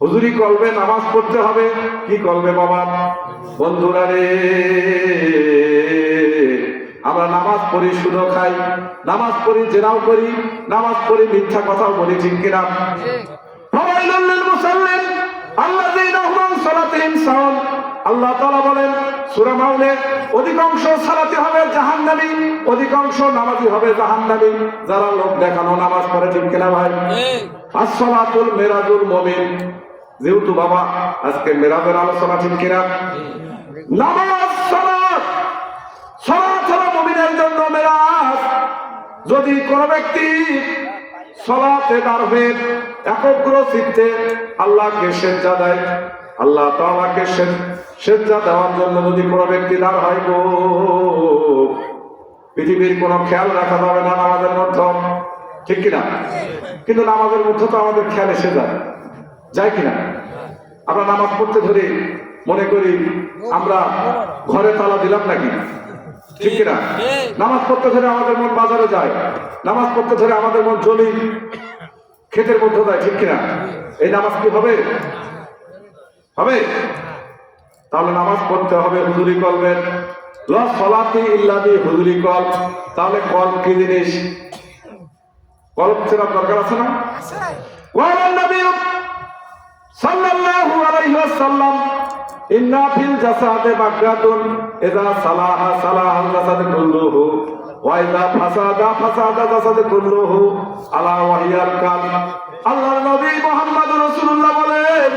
হুজুরি কলবে নামাজ পড়তে হবে। কি কলবে বাবা? বন্ধুরা রে আমরা নামাজ পড়ি শুধু খাই। নামাজ পড়ি জেনাও করি। নামাজ পড়ি মিথ্যা কথাও বলি ঠিক কিনা? মুসাল্লিন আল্লাহ তাআলা বলেন সূরা মাউনে অধিকাংশ সালাতি হবে জাহান্নামী অধিকাংশ নামাজি হবে জাহান্নামী। যারা লোক দেখানো নামাজ পড়ে ঠিক কিনা ভাই? আসসালাতুল মিরাজুল মুমিন। যেহেতু বাবা আজকে মেরাজের আলোচনা ঠিক কিনা? জন্য যদি কোন ব্যক্তি সলাতে একগ্র আল্লাহকে দেয়, আল্লাহ দেওয়ার জন্য যদি কোনো ব্যক্তি দাঁড় হয় গো। পৃথিবীর কোনো খেয়াল রাখা যাবে না নামাজের মধ্যে। ঠিক কিনা? কিন্তু নামাজের মধ্যে তো আমাদের খেয়াল এসে যায়। যায় কিনা? আমরা নামাজ পড়তে ধরে মনে করি আমরা ঘরে তালা দিলাম নাকি? ঠিক কিনা? নামাজ পড়তে ধরে আমাদের মন বাজারে যায় নামাজ পড়তে ধরে আমাদের মন জমি ক্ষেতের মধ্যে যায় ঠিক কিনা? এই নামাজ কি হবে? হবে? তাহলে নামাজ পড়তে হবে হুজুরি কলবেন সলাতি ইল্লাদি হুজুরি কল। তাহলে কল কি জিনিস? কল চেনার দরকার আছে না? সাল্লাল্লাহু আলাইহি ওয়াসাল্লাম, ইন্না ফিল জাসাদে বাকরাতুন ইযা সালাহা সালাহাল জাসাদ কুল্লুহু, ওয়া ইযা ফাসাদা ফাসাদা জাসাদ কুল্লুহু, আলা ওয়াহিয়াল কাল। আল্লাহর নবী মুহাম্মদ রাসূলুল্লাহ বলেন,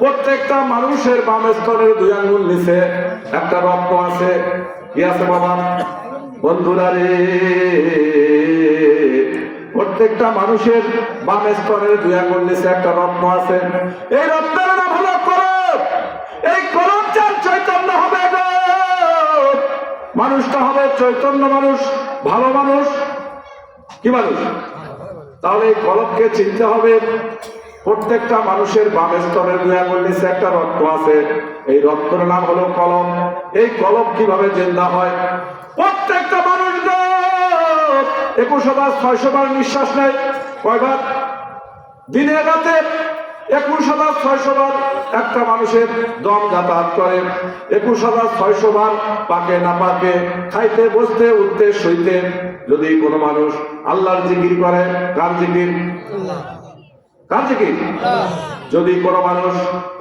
প্রত্যেকটা মানুষের বাম স্তনের দুই আঙ্গুল নিচে একটা রক্ত আছে। কি আছে বাবা? বন্ধুরা রে প্রত্যেকটা মানুষের বাম দুই আঙ্গুল নিচে একটা রত্ন আছে। এই রত্নের নাম হলো করম এই করম যার চৈতন্য হবে মানুষটা হবে চৈতন্য মানুষ, ভালো মানুষ। কি মানুষ? তাহলে এই কলমকে চিনতে হবে, প্রত্যেকটা মানুষের বাম স্তনের দুই আঙ্গুল নিচে একটা রক্ত আছে। এই রক্তের নাম হলো কলম। এই কলম কীভাবে জিন্দা হয়? প্রত্যেকটা একুশ হাজার ছয়শো বার নিঃশ্বাস নেয়। কয়বার দিনে রাতে একুশ হাজার ছয়শো বার একটা মানুষের দম যাতায়াত করে। একুশ হাজার ছয়শো বার পাকে না পাকে, খাইতে, বসতে, উঠতে, শুইতে। যদি কোনো মানুষ আল্লাহর জিকির করে, কার জিকির? কার জিকির যদি কোনো মানুষ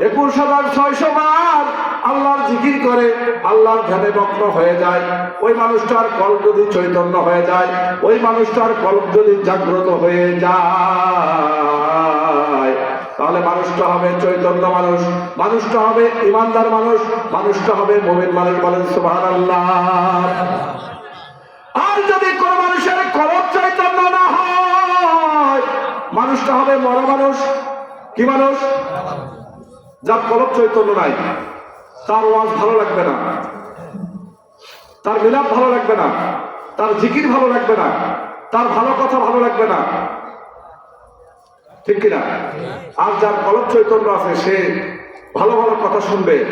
একুশ হাজার ছয়শো বার আল্লাহর জিকির করে, আল্লাহর ধ্যানে মগ্ন হয়ে যায়, ওই মানুষটার কল্প যদি চৈতন্য হয়ে যায়, ওই মানুষটার কল্প যদি জাগ্রত হয়ে যায়, তাহলে মানুষটা হবে চৈতন্য মানুষ, মানুষটা হবে ইমানদার মানুষ, মানুষটা হবে মোমেন মানুষ বলেন সুবহান আল্লাহ আর যদি কোন মানুষের মরা মানুষ? কি মানুষ? যার কলব চৈতন্য নাই। তার ওয়াজ ভালো লাগবে না। তার মিলাপ ভালো লাগবে না। তার জিকির ভালো লাগবে না। তার ভালো কথা ভালো লাগবে না। ঠিক কিনা? আর যার কলব চৈতন্য আছে, সে ভালো ভালো কথা শুনবে।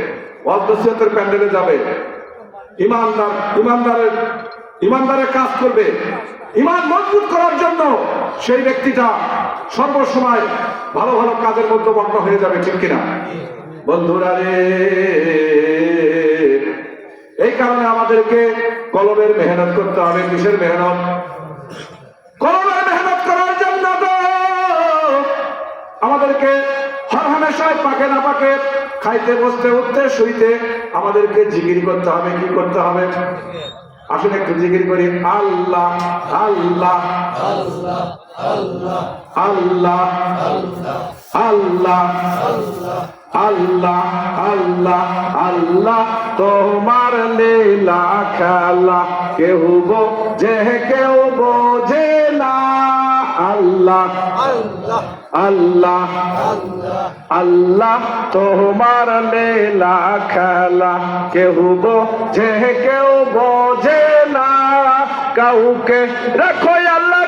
ওয়াজ প্যান্ডেলে যাবে। ইমানদার, ইমানদারের ইমানদারের কাজ করবে। ইমান মজবুত করার জন্য সেই ব্যক্তিটা সর্বসময় ভালো ভালো কাজের মধ্যে মগ্ন হয়ে যাবে, ঠিক কিনা? বন্ধুরা রে, এই কারণে আমাদেরকে কলমের মেহনত করতে হবে। কিসের মেহনত? কলমের মেহনত করার জন্য আমাদেরকে হর হামেশায় পাকে না পাকে, খাইতে, বসতে, উঠতে, শুইতে আমাদেরকে জিকির করতে হবে, কি করতে হবে? আসলে একটু জিকির করি। আল্লাহ আল্লাহ আল্লাহ আল্লাহ আল্লাহ আল্লাহ আল্লাহ তোমার লীলা খেলা কেউ বোঝে কেউ বোঝে না। আল্লাহ আল্লাহ আল্লাহ তোমার লীলা খেলা। কেউ বোঝে কেউ বোঝে না। কাউকে রাখো আল্লাহ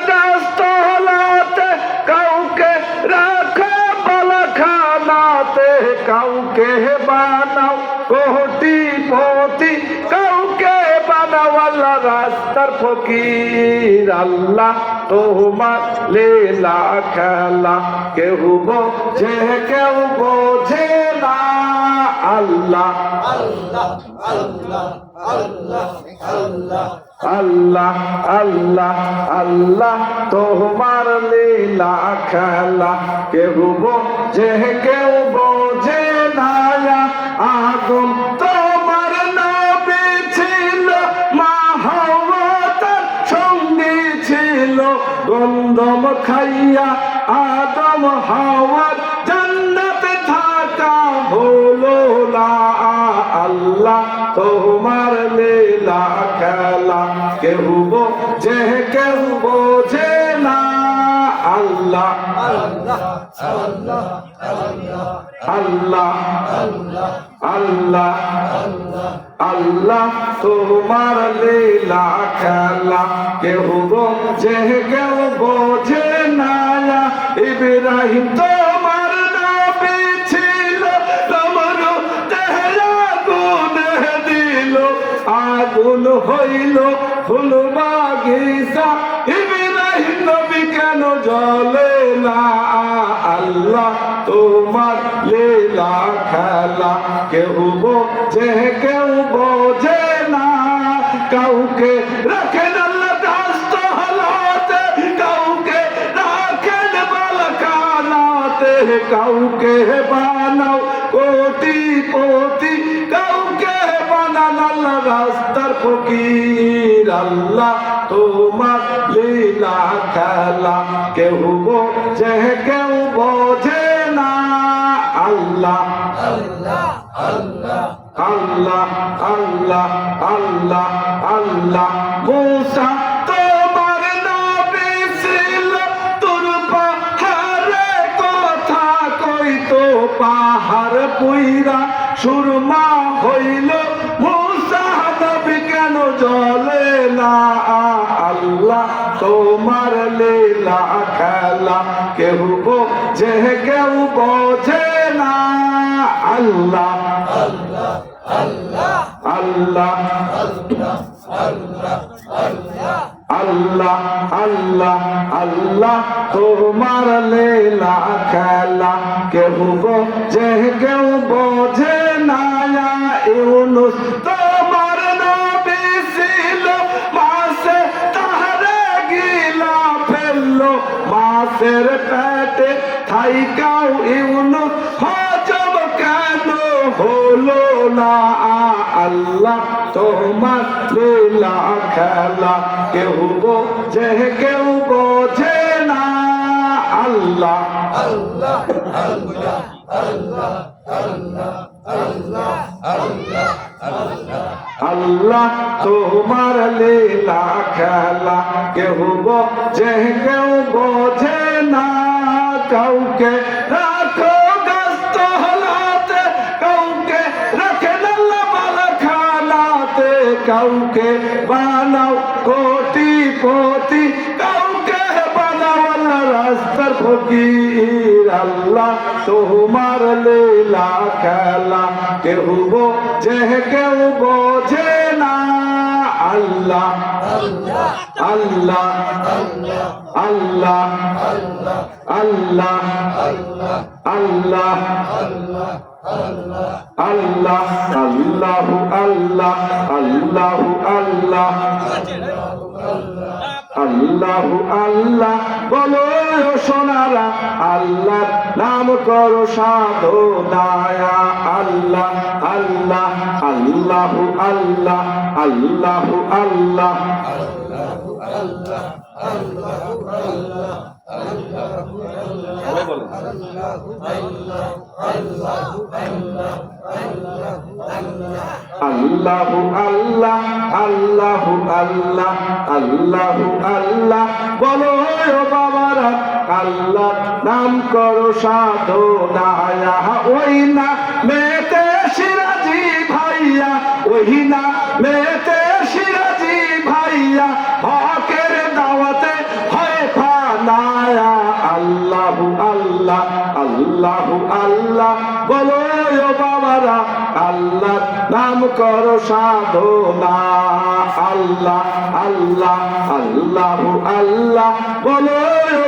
হলাতে কাউকে রাখো বলখানাতে কাউকে বানাও কোটি পতি আল্লাহ রাস্তার ফকির, আল্লাহ তোমার লীলা খেলা। কেউ বোঝে কেউ বোঝে না আল্লাহ। আল্লাহ আল্লাহ আল্লাহ তোমার লীলা খেলা। কেউ বোঝে কেউ বোঝে না আগুন তোমার গন্ধম খাইয়া আদম হাওয়ার জান্নাতে থাকা হলো না আল্লাহ তোমার লীলা খেলা কেউ বোঝে কেউ বোঝে না আল্লাহ আল্লাহ আল্লাহ আল্লাহ তোমার লীলা খেলা কেউ বোঝে কেউ বোঝে না ইব্রাহিম তোমার নবী ছিল, তোমার গুণ দিল। আগুন হইল, ফুল বাগিচা। ইব্রাহিম নবী কেন জ্বলে না? আল্লাহ তোমার লীলা খেলা। কেউ বোঝে কেউ বোঝে কাউকে বানাও, কোটি কোটি কাউকে বানান আল্লাহ রাস্তার ফকির আল্লাহ, তোমার লীলা খেলা। কেউ বোঝে কেউ বোঝে না, আল্লাহ। আল্লাহ আল্লাহ আল্লাহ আল্লাহ মুসা সুরমা হইল কেন জলে না? আল্লাহ তোমার লীলা খেলা কেউ বোঝে কেউ বোঝে তোমার নবী ছিল, মাসে তাহারে গিলা ফেলল। মাসের পেটে থাইকাও ইউনুস, হজম কেন হলো না? আল্লাহ তোমার লীলা খেলা, কেউ বোঝে কেউ বোঝে না। আল্লাহ তোমার লীলা খেলা কেউ বোঝে কেউ বোঝে না, কাউকে রাখো গাস্ত হলাতে, কাউকে রাখে মালা খালাতে, কাউকে বানাও কোটি কোটি কাউকে বানাও আল্লাহ রাস্তার ফকির। আল্লাহ তোমার লীলা খেলা কেউ কেউ বোঝে না আল্লাহ আল্লাহ। আল্লাহ। আল্লাহ। আল্লাহ। আল্লাহ। আল্লাহু। আল্লাহ। আল্লাহু। আল্লাহ। আল্লাহু আল্লাহ, বলো সোনারা আল্লাহ নাম করো সাধো দায়া আল্লাহ আল্লাহ, আল্লাহু আল্লাহ আল্লাহু আল্লাহ। আল্লাহু আল্লাহ আল্লাহু আল্লাহ আল্লাহু আল্লাহ বলো ও বাবারা আল্লাহ নাম করো সাধো দায়া ওই না মেতে সিরাজি ভাইয়া ওই না মেতে সিরাজি বাবারা, আল্লাহ নাম করো সাধনা। আল্লাহ আল্লাহ আল্লাহ আল্লাহ। বলো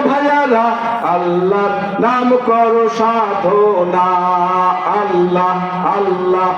ভাইয়ারা, আল্লাহ নাম করো সাধনা। আল্লাহ আল্লাহ।